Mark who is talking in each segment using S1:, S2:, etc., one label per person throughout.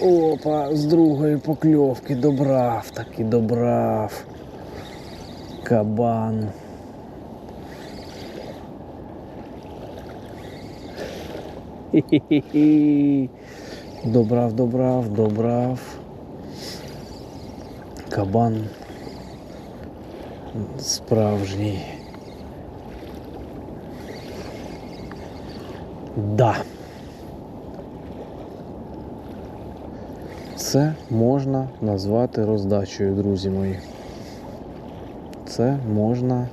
S1: Опа, з другої покльовки добрав, таки добрав. Кабан. Хі-хі-хі. Добрав, добрав, добрав. Кабан справжній. Да. Це можна назвати роздачею, друзі мої. Це можна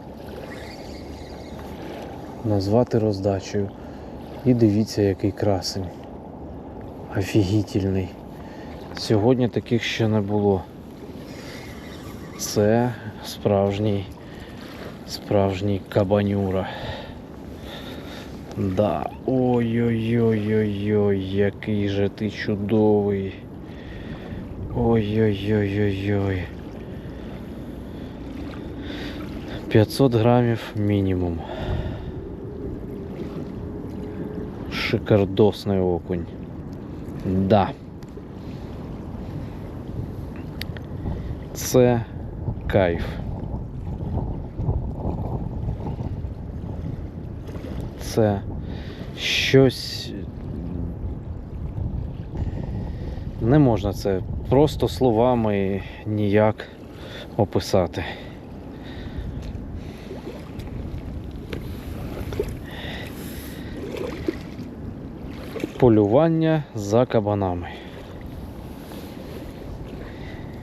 S1: назвати роздачею. І дивіться, який красень. Офігітельний. Сьогодні таких ще не було. Це справжній, справжній кабанюра. Да. Ой-ой-ой-ой-ой, який же ти чудовий. Ой-ой-ой-ой-ой. 500 грамів мінімум. Шикардосний окунь. Да. Це кайф. Це щось. Не можна це просто словами ніяк описати. Полювання за кабанами.